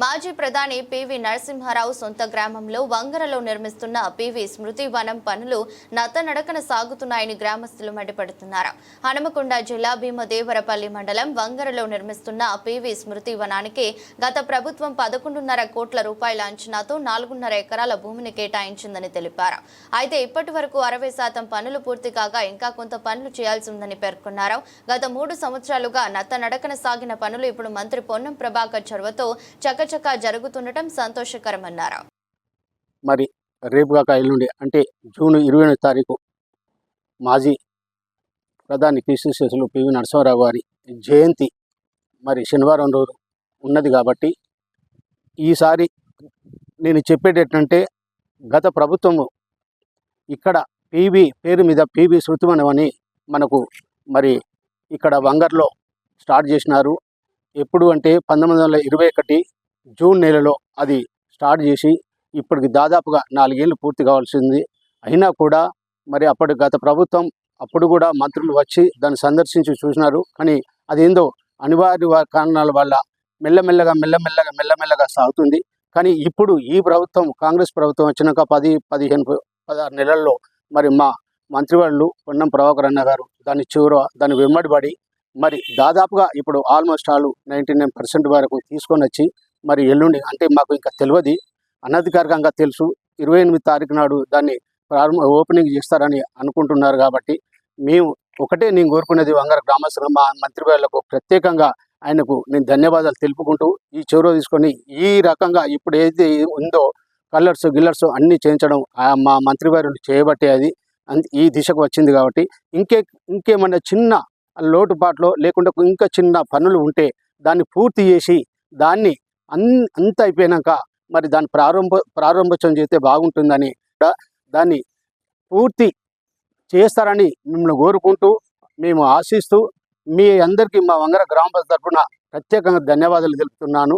మాజీ ప్రధాని పివి నరసింహారావు సొంత గ్రామంలో వంగరలో నిర్మిస్తున్న పివి స్మృతి వనం పనులు నతనడకన సాగుతున్నాయని గ్రామస్తులు మండిపడుతున్నారు. హనుమకొండ జిల్లా భీమదేవరపల్లి మండలం వంగరలో నిర్మిస్తున్న పివి స్మృతి వనానికి గత ప్రభుత్వం పదకొండున్నర కోట్ల రూపాయల అంచనాతో నాలుగున్నర ఎకరాల భూమిని కేటాయించిందని తెలిపారు. అయితే ఇప్పటి వరకు అరవై శాతం పనులు పూర్తి కాగా ఇంకా కొంత పనులు చేయాల్సి ఉందని పేర్కొన్నారు. గత మూడు సంవత్సరాలుగా నతనడకన సాగిన పనులు ఇప్పుడు మంత్రి పొన్నం ప్రభాకర్ చొరవతో చకచకా జరుగుతుండటం సంతోషకరమన్నారు. మరి రేపు కాక ఎల్లుండి అంటే జూన్ ఇరవై ఎనిమిది తారీఖు మాజీ ప్రధాని కీర్తిశేషులు పివి నరసింహారావు గారి జయంతి మరి శనివారం రోజు ఉన్నది కాబట్టి ఈసారి నేను చెప్పేది ఏంటంటే గత ప్రభుత్వము ఇక్కడ పీబీ పేరు మీద పీబీ శృతివనం మనకు మరి ఇక్కడ వంగర్లో స్టార్ట్ చేసినారు. ఎప్పుడు అంటే పంతొమ్మిది వందల ఇరవై ఒకటి జూన్ నెలలో అది స్టార్ట్ చేసి ఇప్పటికి దాదాపుగా నాలుగేళ్ళు పూర్తి కావాల్సింది. అయినా కూడా మరి అప్పటి గత ప్రభుత్వం అప్పుడు కూడా మంత్రులు వచ్చి దాన్ని సందర్శించి చూసినారు. కానీ అదేందో అనివార్య కారణాల వల్ల మెల్లమెల్లగా మెల్లమెల్లగా మెల్లమెల్లగా సాగుతుంది. కానీ ఇప్పుడు ఈ ప్రభుత్వం కాంగ్రెస్ ప్రభుత్వం వచ్చినాక పది పదిహేను పదహారు నెలల్లో మరి మా మంత్రివాళ్ళు పొన్నం ప్రభాకర్ అన్న గారు దాని చివర దాన్ని వెంబడిపడి మరి దాదాపుగా ఇప్పుడు almost all ninety nine percent వరకు తీసుకొని వచ్చి మరి ఎల్లుండి అంటే మాకు ఇంకా తెలియదు అనధికారికంగా తెలుసు. ఇరవై ఎనిమిది తారీఖు నాడు దాన్ని ప్రారంభ ఓపెనింగ్ చేస్తారని అనుకుంటున్నారు కాబట్టి మేము ఒకటే నేను కోరుకునేది వంగర గ్రామస్తులు మా మంత్రి వాళ్ళకు ప్రత్యేకంగా ఆయనకు నేను ధన్యవాదాలు తెలుపుకుంటూ ఈ చొరవ తీసుకొని ఈ రకంగా ఇప్పుడు ఏది ఉందో కలర్స్ గిల్లర్స్ అన్నీ చేయించడం మా మంత్రివారు చేయబట్టే అది. ఈ దిశకు వచ్చింది కాబట్టి ఇంకే ఇంకేమన్నా చిన్న లోటుపాట్లో లేకుండా ఇంకా చిన్న పనులు ఉంటే దాన్ని పూర్తి చేసి దాన్ని అన్ అంత అయిపోయినాక మరి దాన్ని ప్రారంభ ప్రారంభోత్సవం చేస్తే బాగుంటుందని కూడా దాన్ని పూర్తి చేస్తారని మిమ్మల్ని కోరుకుంటూ మేము ఆశిస్తూ మీ అందరికీ మా వంగర గ్రామ తరఫున ప్రత్యేకంగా ధన్యవాదాలు తెలుపుతున్నాను.